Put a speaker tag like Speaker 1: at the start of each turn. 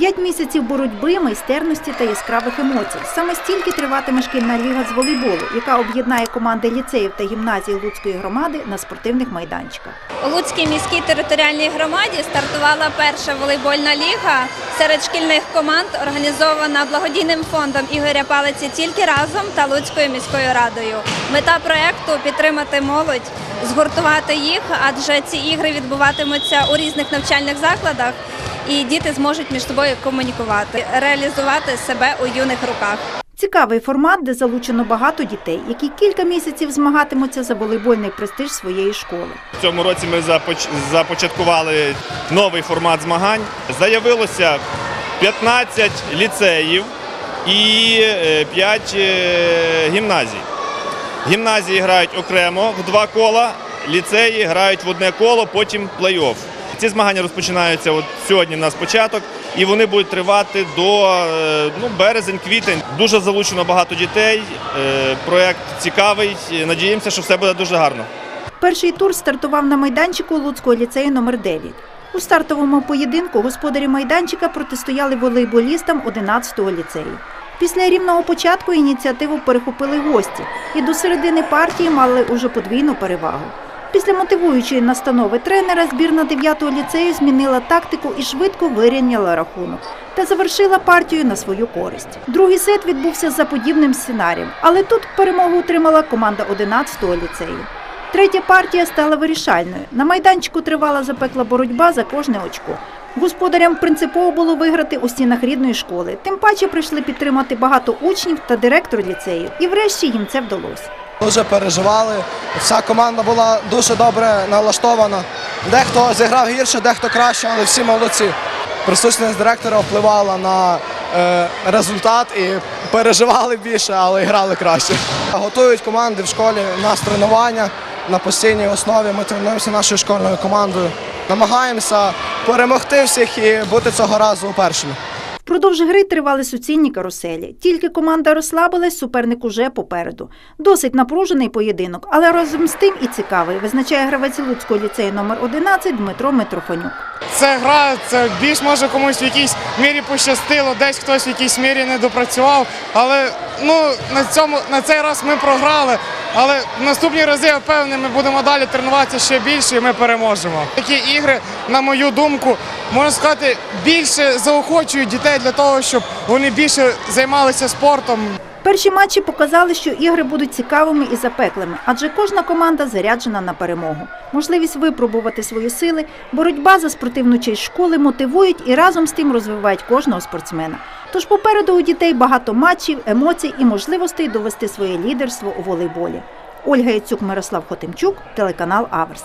Speaker 1: П'ять місяців боротьби, майстерності та яскравих емоцій. Саме стільки триватиме шкільна ліга з волейболу, яка об'єднає команди ліцеїв та гімназій Луцької громади на спортивних майданчиках.
Speaker 2: У Луцькій міській територіальній громаді стартувала перша волейбольна ліга серед шкільних команд, організована благодійним фондом Ігоря Палиці тільки разом та Луцькою міською радою. Мета проекту підтримати молодь, згуртувати їх, адже ці ігри відбуватимуться у різних навчальних закладах, і діти зможуть між собою комунікувати, реалізувати себе у юних руках.
Speaker 1: Цікавий формат, де залучено багато дітей, які кілька місяців змагатимуться за волейбольний престиж своєї школи.
Speaker 3: В цьому році ми започ- започаткували новий формат змагань. Заявилося 15 ліцеїв і 5 гімназій. Гімназії грають окремо в два кола, ліцеї грають в одне коло, потім плей-офф. Ці змагання розпочинаються от сьогодні. У нас початок, і вони будуть тривати до е, ну, березень-квітень. Дуже залучено багато дітей. е, Проект цікавий. Надіємося, що все буде дуже гарно.
Speaker 1: Перший тур стартував на майданчику Луцького ліцею номер 9 У стартовому поєдинку господарі майданчика протистояли волейболістам 11-го ліцею. Після рівного початку ініціативу перехопили гості і до середини партії мали уже подвійну перевагу. Після мотивуючої настанови тренера збірна 9-го ліцею змінила тактику і швидко вирівняла рахунок та завершила партію на свою користь. Другий сет відбувся за подібним сценарієм, але тут перемогу отримала команда 11-го ліцею. Третя партія стала вирішальною. На майданчику тривала запекла боротьба за кожне очко. Господарям принципово було виграти у стінах рідної школи. Тим паче прийшли підтримати багато учнів та директор ліцею. І врешті їм це вдалося.
Speaker 4: Дуже переживали. Вся команда була дуже добре налаштована. Дехто зіграв гірше, дехто краще, але всі молодці. Присутність директора впливала на е, результат і переживали більше, але грали краще. Готують команди в школі. У нас тренування на постійній основі. Ми тренуємося нашою школьною командою. Намагаємося перемогти всіх і бути цього разу першими.
Speaker 1: Впродовж гри тривали суцільні каруселі. Тільки команда розслабилась, суперник уже попереду. Досить напружений поєдинок, але разом з тим і цікавий, визначає гравець Луцького ліцею номер 11 Дмитро Митрофанюк.
Speaker 5: Це гра, це більш може комусь в якійсь мірі пощастило, десь хтось в якійсь мірі не допрацював. Але ну на цьому на цей раз ми програли. Але в наступні рази я впевнений, ми будемо далі тренуватися ще більше, і ми переможемо. Такі ігри, на мою думку, можна сказати, більше заохочують дітей для того, щоб вони більше займалися спортом.
Speaker 1: Перші матчі показали, що ігри будуть цікавими і запеклими, адже кожна команда заряджена на перемогу. Можливість випробувати свої сили, боротьба за спортивну честь школи мотивують і разом з тим розвивають кожного спортсмена. Тож попереду у дітей багато матчів, емоцій і можливостей довести своє лідерство у волейболі. Ольга Яцюк, Мирослав Хотимчук, телеканал Аверс.